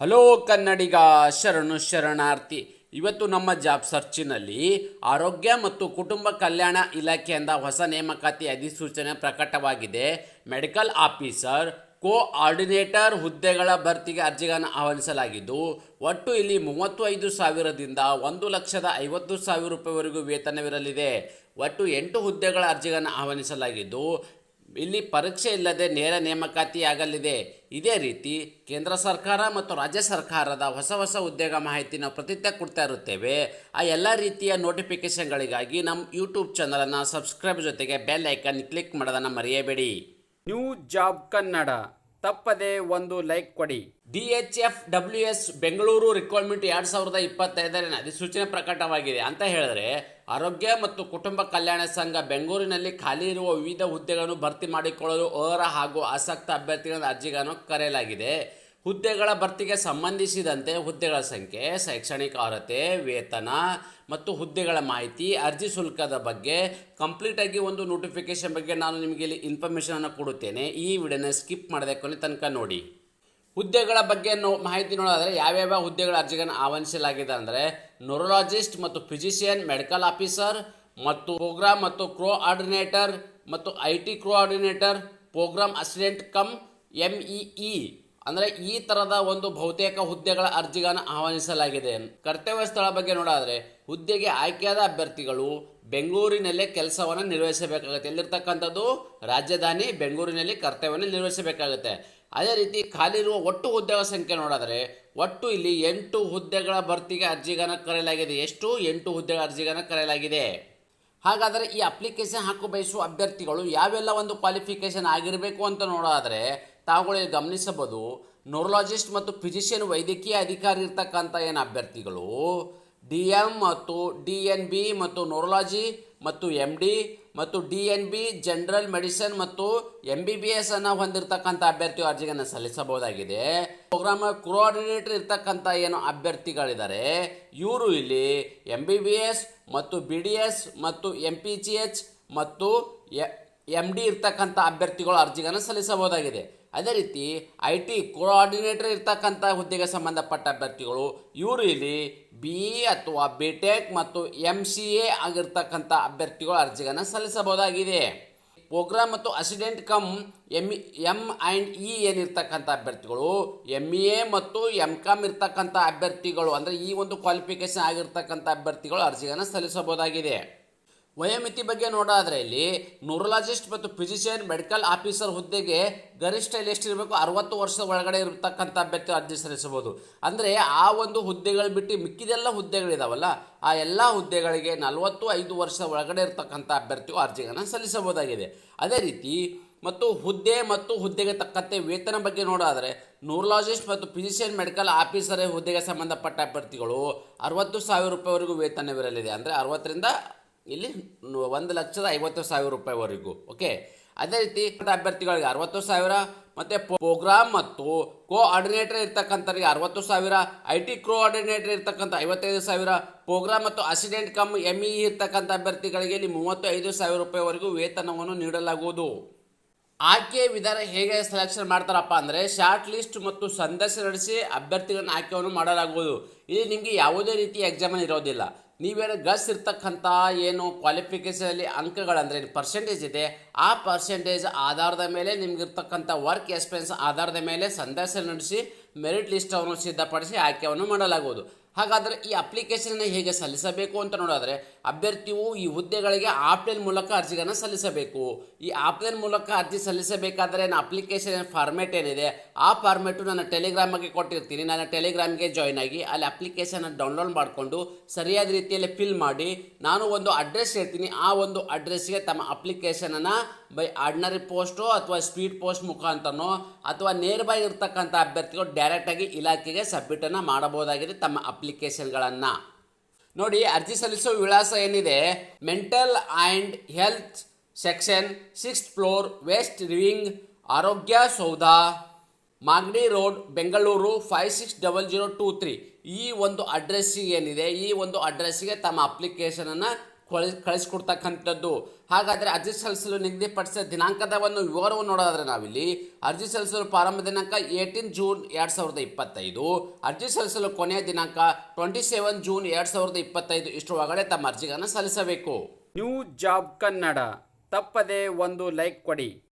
Hello ಕನ್ನಡಿಗ ಶರಣು ಶರಣಾರ್ಥಿ. ಇವತ್ತು ನಮ್ಮ ಜಾಬ್ ಸರ್ಚಿನಲ್ಲಿ ಆರೋಗ್ಯ ಮತ್ತು ಕುಟುಂಬ ಕಲ್ಯಾಣ ಇಲಾಖೆಯಿಂದ ಹೊಸ ನೇಮಕಾತಿ ಅಧಿಸೂಚನೆ ಪ್ರಕಟವಾಗಿದೆ. ಮೆಡಿಕಲ್ ಆಫೀಸರ್ ಕೋ ಆರ್ಡಿನೇಟರ್ ಹುದ್ದೆಗಳ ಭರ್ತಿಗೆ ಅರ್ಜಿಗಳನ್ನು ಆಹ್ವಾನಿಸಲಾಗಿದ್ದು, ಒಟ್ಟು ಇಲ್ಲಿ ಮೂವತ್ತು ಐದು ಸಾವಿರದಿಂದ ಒಂದು ಲಕ್ಷದ ಐವತ್ತು ಸಾವಿರ ರೂಪಾಯಿವರೆಗೂ ವೇತನವಿರಲಿದೆ. ಒಟ್ಟು ಎಂಟು ಹುದ್ದೆಗಳ ಅರ್ಜಿಗಳನ್ನು ಆಹ್ವಾನಿಸಲಾಗಿದ್ದು ಇಲ್ಲಿ ಪರೀಕ್ಷೆ ಇಲ್ಲದೆ ನೇರ ನೇಮಕಾತಿ ಆಗಲಿದೆ. ಇದೇ ರೀತಿ ಕೇಂದ್ರ ಸರ್ಕಾರ ಮತ್ತು ರಾಜ್ಯ ಸರ್ಕಾರದ ಹೊಸ ಹೊಸ ಉದ್ಯೋಗ ಮಾಹಿತಿ ನಾವು ಪ್ರತಿನಿತ್ಯ ಕೊಡ್ತಾ ಇರುತ್ತೇವೆ. ಆ ಎಲ್ಲ ರೀತಿಯ ನೋಟಿಫಿಕೇಷನ್ಗಳಿಗಾಗಿ ನಮ್ಮ ಯೂಟ್ಯೂಬ್ ಚಾನಲನ್ನು ಸಬ್ಸ್ಕ್ರೈಬ್ ಜೊತೆಗೆ ಬೆಲ್ ಐಕನ್ ಕ್ಲಿಕ್ ಮಾಡೋದನ್ನು ಮರೆಯಬೇಡಿ. New job Kannada. ತಪ್ಪದೆ ಒಂದು ಲೈಕ್ ಕೊಡಿ. D H F W S Bengaluru requirement ಎರಡು ಸಾವಿರದ ಇಪ್ಪತ್ತೈದರನ ಅಧಿಸೂಚನೆ ಪ್ರಕಟವಾಗಿದೆ. ಅಂತ ಹೇಳಿದ್ರೆ, ಆರೋಗ್ಯ ಮತ್ತು ಕುಟುಂಬ ಕಲ್ಯಾಣ ಸಂಘ ಬೆಂಗಳೂರಿನಲ್ಲಿ ಖಾಲಿ ಇರುವ ವಿವಿಧ ಹುದ್ದೆಗಳನ್ನು ಭರ್ತಿ ಮಾಡಿಕೊಳ್ಳಲು ಅರ್ಹ ಹಾಗೂ ಆಸಕ್ತ ಅಭ್ಯರ್ಥಿಗಳನ್ನು ಅರ್ಜಿಗಳನ್ನು ಕರೆಯಲಾಗಿದೆ. ಹುದ್ದೆಗಳ ಭರ್ತಿಗೆ ಸಂಬಂಧಿಸಿದಂತೆ ಹುದ್ದೆಗಳ ಸಂಖ್ಯೆ, ಶೈಕ್ಷಣಿಕ ಅರ್ಹತೆ, ವೇತನ ಮತ್ತು ಹುದ್ದೆಗಳ ಮಾಹಿತಿ, ಅರ್ಜಿ ಶುಲ್ಕದ ಬಗ್ಗೆ ಕಂಪ್ಲೀಟಾಗಿ ಒಂದು ನೋಟಿಫಿಕೇಶನ್ ಬಗ್ಗೆ ನಾನು ನಿಮಗೆ ಇಲ್ಲಿ ಇನ್ಫಾರ್ಮೇಷನನ್ನು ಕೊಡುತ್ತೇನೆ. ಈ ವಿಡಿಯೋನ ಸ್ಕಿಪ್ ಮಾಡದೆ ಕೊನೆ ತನಕ ನೋಡಿ. ಹುದ್ದೆಗಳ ಬಗ್ಗೆ ನೋ ಮಾಹಿತಿ ನೋಡೋದಾದರೆ ಯಾವ್ಯಾವ ಹುದ್ದೆಗಳ ಅರ್ಜಿಗಳನ್ನು ಆಹ್ವಾನಿಸಲಾಗಿದೆ ಅಂದರೆ ನ್ಯೂರೋಲಾಜಿಸ್ಟ್ ಮತ್ತು ಫಿಸಿಷಿಯನ್ ಮೆಡಿಕಲ್ ಆಫೀಸರ್ ಮತ್ತು ಪ್ರೋಗ್ರಾಮ್ ಮತ್ತು ಕ್ರೋ ಆರ್ಡಿನೇಟರ್ ಮತ್ತು I T coordinator programme assistant cum M E E ಅಂದರೆ ಈ ಥರದ ಒಂದು ಬಹುತೇಕ ಹುದ್ದೆಗಳ ಅರ್ಜಿಗಳನ್ನು ಆಹ್ವಾನಿಸಲಾಗಿದೆ. ಕರ್ತವ್ಯ ಸ್ಥಳ ಬಗ್ಗೆ ನೋಡಾದರೆ ಹುದ್ದೆಗೆ ಆಯ್ಕೆಯಾದ ಅಭ್ಯರ್ಥಿಗಳು ಬೆಂಗಳೂರಿನಲ್ಲೇ ಕೆಲಸವನ್ನು ನಿರ್ವಹಿಸಬೇಕಾಗುತ್ತೆ. ಎಲ್ಲಿರ್ತಕ್ಕಂಥದ್ದು ರಾಜಧಾನಿ ಬೆಂಗಳೂರಿನಲ್ಲಿ ಕರ್ತವ್ಯವನ್ನು ನಿರ್ವಹಿಸಬೇಕಾಗುತ್ತೆ. ಅದೇ ರೀತಿ ಖಾಲಿ ಇರುವ ಒಟ್ಟು ಹುದ್ದೆಗಳ ಸಂಖ್ಯೆ ನೋಡಿದ್ರೆ ಒಟ್ಟು ಇಲ್ಲಿ ಎಂಟು ಹುದ್ದೆಗಳ ಭರ್ತಿಗೆ ಅರ್ಜಿಗಳನ್ನು ಕರೆಯಲಾಗಿದೆ. ಎಷ್ಟು? ಎಂಟು ಹುದ್ದೆಗಳ ಅರ್ಜಿಗಳನ್ನು ಕರೆಯಲಾಗಿದೆ. ಹಾಗಾದರೆ ಈ ಅಪ್ಲಿಕೇಶನ್ ಹಾಕು ಬಯಸುವ ಅಭ್ಯರ್ಥಿಗಳು ಯಾವೆಲ್ಲ ಒಂದು ಕ್ವಾಲಿಫಿಕೇಷನ್ ಆಗಿರಬೇಕು ಅಂತ ನೋಡೋದಾದರೆ ತಾವುಗಳು ಇಲ್ಲಿ ಗಮನಿಸಬಹುದು ನ್ಯೂರಲಾಜಿಸ್ಟ್ ಮತ್ತು ಫಿಸಿಷಿಯನ್ ವೈದ್ಯಕೀಯ ಅಧಿಕಾರಿ ಇರ್ತಕ್ಕಂಥ ಏನು ಅಭ್ಯರ್ಥಿಗಳು? ಡಿ ಎಂ ಮತ್ತು ಡಿ ಎನ್ ಬಿ ಮತ್ತು ನ್ಯೂರಲಾಜಿ ಮತ್ತು ಎಂ ಡಿ ಮತ್ತು D N B general medicine ಮತ್ತು ಎಂ ಬಿ ಬಿ ಎಸ್ ಅನ್ನು ಹೊಂದಿರತಕ್ಕಂಥ ಅಭ್ಯರ್ಥಿ ಅರ್ಜಿಗಳನ್ನು ಸಲ್ಲಿಸಬಹುದಾಗಿದೆ. ಪ್ರೋಗ್ರಾಮ್ ಕೋಆರ್ಡಿನೇಟರ್ ಇರ್ತಕ್ಕಂಥ ಏನು ಅಭ್ಯರ್ಥಿಗಳಿದ್ದಾರೆ? ಇವರು ಇಲ್ಲಿ ಎಂ ಬಿ ಬಿ ಎಸ್ ಮತ್ತು ಬಿ ಡಿ ಎಸ್ ಮತ್ತು ಎಂ ಪಿ ಜಿ ಎಚ್ ಮತ್ತು ಎಂ ಡಿ ಇರ್ತಕ್ಕಂಥ ಅಭ್ಯರ್ಥಿಗಳು ಅರ್ಜಿಗಳನ್ನು ಸಲ್ಲಿಸಬಹುದಾಗಿದೆ. ಅದೇ ರೀತಿ ಐ ಟಿ ಕೋಆರ್ಡಿನೇಟರ್ ಇರ್ತಕ್ಕಂಥ ಹುದ್ದೆಗೆ ಸಂಬಂಧಪಟ್ಟ ಅಭ್ಯರ್ಥಿಗಳು, ಇವರು ಇಲ್ಲಿ ಬಿ ಇ ಅಥವಾ ಬಿ ಟೆಕ್ ಮತ್ತು ಎಂ ಸಿ ಎ ಆಗಿರ್ತಕ್ಕಂಥ ಅಭ್ಯರ್ಥಿಗಳು ಅರ್ಜಿಗಳನ್ನು ಸಲ್ಲಿಸಬಹುದಾಗಿದೆ. ಪ್ರೋಗ್ರಾಮ್ ಮತ್ತು assistant cum M M and E ಏನಿರ್ತಕ್ಕಂಥ ಅಭ್ಯರ್ಥಿಗಳು ಎಂ ಇ ಎ ಮತ್ತು ಎಂ ಕಾಮ್ ಇರ್ತಕ್ಕಂಥ ಅಭ್ಯರ್ಥಿಗಳು, ಅಂದರೆ ಈ ಒಂದು ಕ್ವಾಲಿಫಿಕೇಷನ್ ಆಗಿರ್ತಕ್ಕಂಥ ಅಭ್ಯರ್ಥಿಗಳು ಅರ್ಜಿಯನ್ನು ಸಲ್ಲಿಸಬಹುದಾಗಿದೆ. ವಯೋಮಿತಿ ಬಗ್ಗೆ ನೋಡೋದಾದ್ರೆ ಇಲ್ಲಿ ನ್ಯೂರಲಾಜಿಸ್ಟ್ ಮತ್ತು ಫಿಸಿಷಿಯನ್, ಮೆಡಿಕಲ್ ಆಫೀಸರ್ ಹುದ್ದೆಗೆ ಗರಿಷ್ಠ ಇಲ್ಲಿ ಎಷ್ಟಿರಬೇಕು? ಅರವತ್ತು ವರ್ಷದ ಒಳಗಡೆ ಇರತಕ್ಕಂಥ ಅಭ್ಯರ್ಥಿ ಅರ್ಜಿ ಸಲ್ಲಿಸಬಹುದು ಅಂದರೆ ಆ ಒಂದು ಹುದ್ದೆಗಳು ಬಿಟ್ಟು ಮಿಕ್ಕಿದೆಲ್ಲ ಹುದ್ದೆಗಳಿದಾವಲ್ಲ, ಆ ಎಲ್ಲ ಹುದ್ದೆಗಳಿಗೆ ನಲವತ್ತು ಐದು ವರ್ಷದ ಒಳಗಡೆ ಇರತಕ್ಕಂಥ ಅಭ್ಯರ್ಥಿಯು ಅರ್ಜಿಗಳನ್ನು ಸಲ್ಲಿಸಬಹುದಾಗಿದೆ. ಅದೇ ರೀತಿ ಮತ್ತು ಹುದ್ದೆ ಮತ್ತು ಹುದ್ದೆಗೆ ತಕ್ಕಂತೆ ವೇತನ ಬಗ್ಗೆ ನೋಡೋದಾದರೆ ನ್ಯೂರಲಾಜಿಸ್ಟ್ ಮತ್ತು ಫಿಸಿಷಿಯನ್, ಮೆಡಿಕಲ್ ಆಫೀಸರ್ ಹುದ್ದೆಗೆ ಸಂಬಂಧಪಟ್ಟ ಅಭ್ಯರ್ಥಿಗಳು ಅರವತ್ತು ಸಾವಿರ ರೂಪಾಯಿವರೆಗೂ ವೇತನವಿರಲಿದೆ. ಅಂದರೆ ಅರವತ್ತರಿಂದ ಇಲ್ಲಿ ಒಂದು ಲಕ್ಷದ ಐವತ್ತು ಸಾವಿರ ರೂಪಾಯಿವರೆಗೂ ಓಕೆ ಅದೇ ರೀತಿ ಅಭ್ಯರ್ಥಿಗಳಿಗೆ ಅರವತ್ತು ಸಾವಿರ, ಮತ್ತು ಪ್ರೋಗ್ರಾಮ್ ಮತ್ತು ಕೋಆರ್ಡಿನೇಟರ್ ಇರ್ತಕ್ಕಂಥವ್ರಿಗೆ ಅರವತ್ತು ಸಾವಿರ ಐ ಟಿ ಕೋಆರ್ಡಿನೇಟರ್ ಆರ್ಡಿನೇಟರ್ ಇರ್ತಕ್ಕಂಥ ಐವತ್ತೈದು ಸಾವಿರ ಪ್ರೋಗ್ರಾಮ್ ಮತ್ತು ಅಸಿಡೆಂಟ್ ಕಮ್ ಎಂ ಇ ಇರ್ತಕ್ಕಂಥ ಅಭ್ಯರ್ಥಿಗಳಿಗೆ ಇಲ್ಲಿ ಮೂವತ್ತು ಐದು ಸಾವಿರ ರೂಪಾಯಿವರೆಗೂ ವೇತನವನ್ನು ನೀಡಲಾಗುವುದು. ಆಯ್ಕೆ ವಿಧಾನ ಹೇಗೆ ಸೆಲೆಕ್ಷನ್ ಮಾಡ್ತಾರಪ್ಪ ಅಂದರೆ ಶಾರ್ಟ್ ಲಿಸ್ಟ್ ಮತ್ತು ಸಂದರ್ಶನ ನಡೆಸಿ ಅಭ್ಯರ್ಥಿಗಳನ್ನು ಆಯ್ಕೆಯನ್ನು ಮಾಡಲಾಗುವುದು. ಇಲ್ಲಿ ನಿಮಗೆ ಯಾವುದೇ ರೀತಿಯ ಎಕ್ಸಾಮನ್ ಇರೋದಿಲ್ಲ. ನೀವೇನು ಗಳಿಸಿರ್ತಕ್ಕಂಥ ಏನು ಕ್ವಾಲಿಫಿಕೇಷನಲ್ಲಿ ಅಂಕಗಳಂದರೆ ಪರ್ಸೆಂಟೇಜ್ ಇದೆ, ಆ ಪರ್ಸೆಂಟೇಜ್ ಆಧಾರದ ಮೇಲೆ ನಿಮಗಿರ್ತಕ್ಕಂಥ ವರ್ಕ್ ಎಕ್ಸ್ಪೀರಿಯನ್ಸ್ ಆಧಾರದ ಮೇಲೆ ಸಂದರ್ಶನ ನಡೆಸಿ ಮೆರಿಟ್ ಲಿಸ್ಟನ್ನು ಸಿದ್ಧಪಡಿಸಿ ಆಯ್ಕೆಯನ್ನು ಮಾಡಲಾಗುವುದು. ಹಾಗಾದರೆ ಈ ಅಪ್ಲಿಕೇಶನ್ ಹೇಗೆ ಸಲ್ಲಿಸಬೇಕು ಅಂತ ನೋಡಿದ್ರೆ ಅಭ್ಯರ್ಥಿಯು ಈ ಹುದ್ದೆಗಳಿಗೆ ಆಫ್ಲೈನ್ ಮೂಲಕ ಅರ್ಜಿಗಳನ್ನು ಸಲ್ಲಿಸಬೇಕು. ಈ ಆಫ್ಲೈನ್ ಮೂಲಕ ಅರ್ಜಿ ಸಲ್ಲಿಸಬೇಕಾದರೆ ನನ್ನ ಅಪ್ಲಿಕೇಶನ್ ಫಾರ್ಮೇಟ್ ಏನಿದೆ, ಆ ಫಾರ್ಮೇಟು ನನ್ನ ಟೆಲಿಗ್ರಾಮಿಗೆ ಕೊಟ್ಟಿರ್ತೀನಿ. ನನ್ನ ಟೆಲಿಗ್ರಾಮ್ಗೆ ಜಾಯ್ನ್ ಆಗಿ ಅಲ್ಲಿ ಅಪ್ಲಿಕೇಶನ್ ಡೌನ್ಲೋಡ್ ಮಾಡಿಕೊಂಡು ಸರಿಯಾದ ರೀತಿಯಲ್ಲಿ ಫಿಲ್ ಮಾಡಿ, ನಾನು ಒಂದು ಅಡ್ರೆಸ್ ಹೇಳ್ತೀನಿ. ಆ ಒಂದು ಅಡ್ರೆಸ್ಗೆ ತಮ್ಮ ಅಪ್ಲಿಕೇಶನನ್ನು ಬೈ ಆರ್ಡಿನರಿ ಪೋಸ್ಟು ಅಥವಾ ಸ್ಪೀಡ್ ಪೋಸ್ಟ್ ಮುಖಾಂತರನೋ ಅಥವಾ ನೇರ್ ಬೈ ಇರ್ತಕ್ಕಂಥ ಅಭ್ಯರ್ಥಿಗಳು ಡೈರೆಕ್ಟಾಗಿ ಇಲಾಖೆಗೆ ಸಬ್ಮಿಟನ್ನು ಮಾಡಬಹುದಾಗಿದೆ ತಮ್ಮ ಅಪ್ಲಿಕೇಶನ್ಗಳನ್ನು ನೋಡಿ, ಅರ್ಜಿ ಸಲ್ಲಿಸುವ ವಿಳಾಸ ಏನಿದೆ? Mental and health section sixth floor west wing Arogya Soudha, Magadi road, Bengaluru five six double zero two three ಈ ಒಂದು ಅಡ್ರೆಸ್ಸಿಗೆ ಏನಿದೆ? ಈ ಒಂದು ಅಡ್ರೆಸ್ಸಿಗೆ ತಮ್ಮ ಅಪ್ಲಿಕೇಶನನ್ನು ಕಳಿಸ್ ಕಳಿಸ್ಕೊಡ್ತಕ್ಕಂಥದ್ದು ಹಾಗಾದರೆ ಅರ್ಜಿ ಸಲ್ಲಿಸಲು ನಿಗದಿಪಡಿಸಿದ ದಿನಾಂಕದ ಒಂದು ವಿವರವನ್ನು ನೋಡೋದಾದ್ರೆ ನಾವಿಲ್ಲಿ ಅರ್ಜಿ ಸಲ್ಲಿಸಲು ಪ್ರಾರಂಭ ದಿನಾಂಕ ಏಯ್ಟೀನ್ ಜೂನ್ ಎರಡು ಸಾವಿರದ ಇಪ್ಪತ್ತೈದು, ಅರ್ಜಿ ಸಲ್ಲಿಸಲು ಕೊನೆಯ ದಿನಾಂಕ ಟ್ವೆಂಟಿ ಸೆವೆನ್ ಜೂನ್ ಎರಡು ಸಾವಿರದ ಇಪ್ಪತ್ತೈದು. ಇಷ್ಟರೊಳಗಡೆ ತಮ್ಮ ಅರ್ಜಿಗಳನ್ನು ಸಲ್ಲಿಸಬೇಕು. New job Kannada. ತಪ್ಪದೆ ಒಂದು ಲೈಕ್ ಕೊಡಿ.